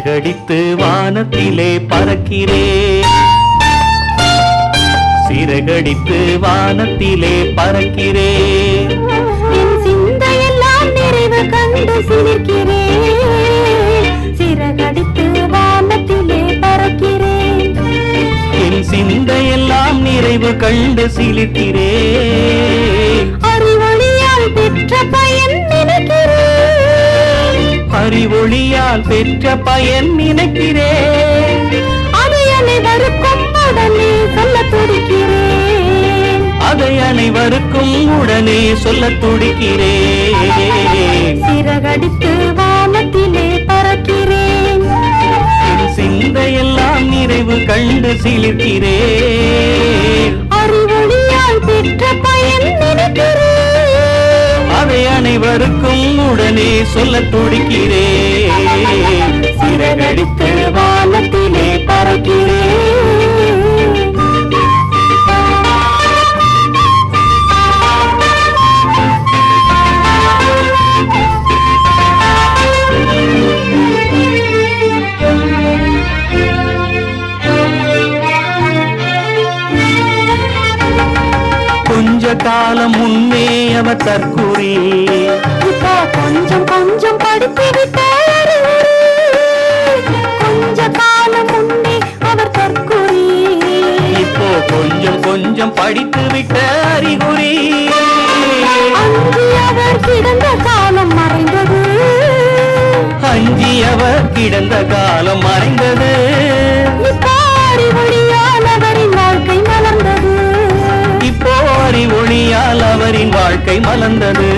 சிறகடித்து வானத்திலே பறக்கிறேன் சிறகடித்து வானத்திலே பறக்கிறேன் என் சிந்தையெல்லாம் நிறைவு கண்டு சிலிர்க்கிறேன் சிறகடித்து வானத்திலே பறக்கிறேன் என் சிந்தையெல்லாம் நிறைவு கண்டு சிலிர்க்கிறேன் அறிவொளியால் பெற்ற பயன் நினைக்கிறேன் அதை அனைவருக்கும் உடனே சொல்ல துடிக்கிறேன் அதை அனைவருக்கும் உடனே சொல்ல துடிக்கிறேன் சிறகடித்து வானத்திலே பறக்கிறேன் சிந்தையெல்லாம் நிறைவு கண்டு சிலிர்க்கிறேன் சொல்ல துடிக்கிறேன் சிறகடித்து வானத்திலே பறக்கிறேன் காலம் முன்னே அவ தற்கூறி கொஞ்சம் கொஞ்சம் படித்து விட்டார் கொஞ்ச காலம் முன்னே அவர் தற்கொலை இப்போ கொஞ்சம் கொஞ்சம் படித்து விட்ட அறிகுறி. அவர் கிடந்த காலம் மறைந்தது. அஞ்சி அவர் கிடந்த காலம் மறைந்தது. இப்போ அறிவொளியால் அவரின் வாழ்க்கை மலர்ந்தது.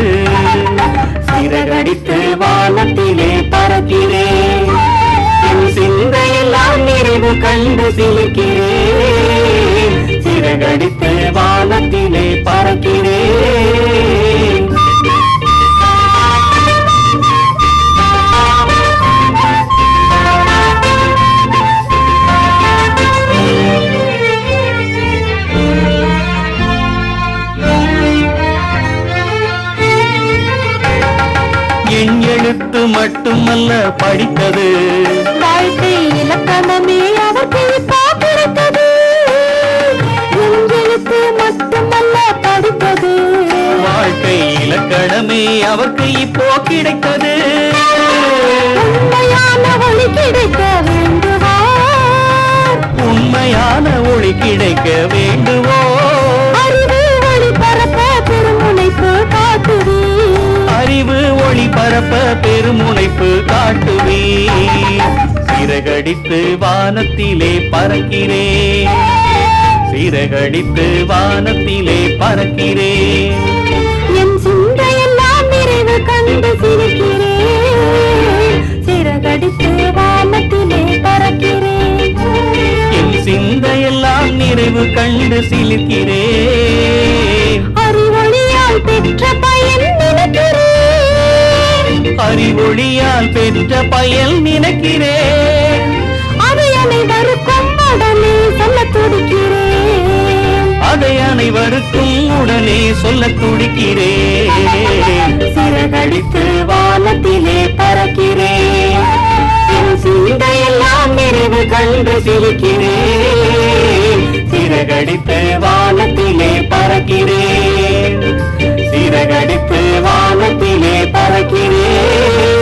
சிறகடித்து வானத்திலே பறக்கிறேன் என் சிந்தையெல்லாம் நிறைவு கண்டு சிலிக்கிறேன் சிறகடித்து வானத்திலே பறக்கிறேன் எழுத்து மட்டுமல்ல படித்தது. வாழ்க்கை இலக்கணமே அவருக்கு இப்போ கிடைத்தது எங்களுக்கு மட்டுமல்ல படித்தது. வாழ்க்கை இலக்கணமே அவருக்கு இப்போ கிடைத்தது. உண்மையான ஒளி கிடைக்க வேண்டுவார் உண்மையான ஒளி கிடைக்க வேண்டுவோ ஒளி பரப்ப பெருமுனைப்பு காட்டுவே சிறகடித்து வானத்திலே பறக்கிறேன். சிறகடித்து வானத்திலே என் சிந்தையெல்லாம் நிறைவு கண்டு சிரிக்கிறேன். சிறகடித்து வானத்திலே என் சிந்தையெல்லாம் நிறைவு கண்டு சிலிர்க்கிறேன். மொழியால் பெற்ற பயல் நினைக்கிறேன் அதை அனைவருக்கும் உடனே சொல்ல துடிக்கிறேன் அதை அனைவருக்கும் உடனே சொல்ல துடிக்கிறேன் சிறகடித்து வானத்திலே பறக்கிறேன் சிந்தையெல்லாம் நிறைவு கண்டு சிரிக்கிறேன் சிறகடித்து வானத்திலே பறக்கிறேன் சிறகடித்து வானத்திலே பறக்கிறேன்